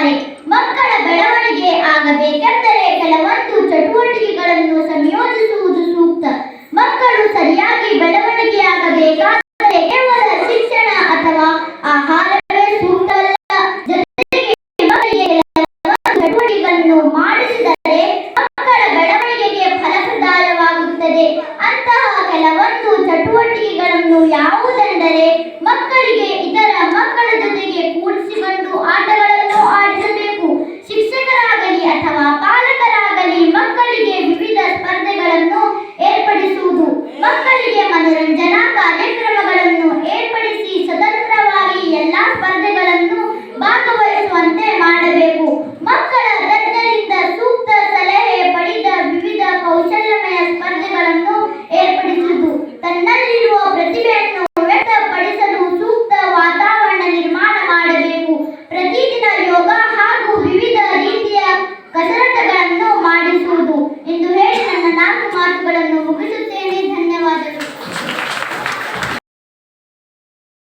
ಮಾಡುತ್ತಾರೆ ಮಕ್ಕಳ ಬೆಳವಣಿಗೆ ಆಗಬೇಕೆಂದರೆ ಕೆಲವೊಂದು ಚಟುವಟಿಕೆಗಳನ್ನು ಸಂಯೋಜಿಸುವುದು ಸೂಕ್ತ. ಮಕ್ಕಳು ಸರಿಯಾಗಿ ಬೆಳವಣಿಗೆಯಾಗಬೇಕಾದರೆ ಕೇವಲ ಶಿಕ್ಷಣ ಅಥವಾ ಆಹಾರ ಮಕ್ಕಳ ಬೆಳವಣಿಗೆಗೆ ಅಂತಹ ಕೆಲವೊಂದು ಚಟುವಟಿಕೆಗಳನ್ನು ಯಾವುದೆಂದರೆ ಮಕ್ಕಳಿಗೆ ಇತರ ಮಕ್ಕಳ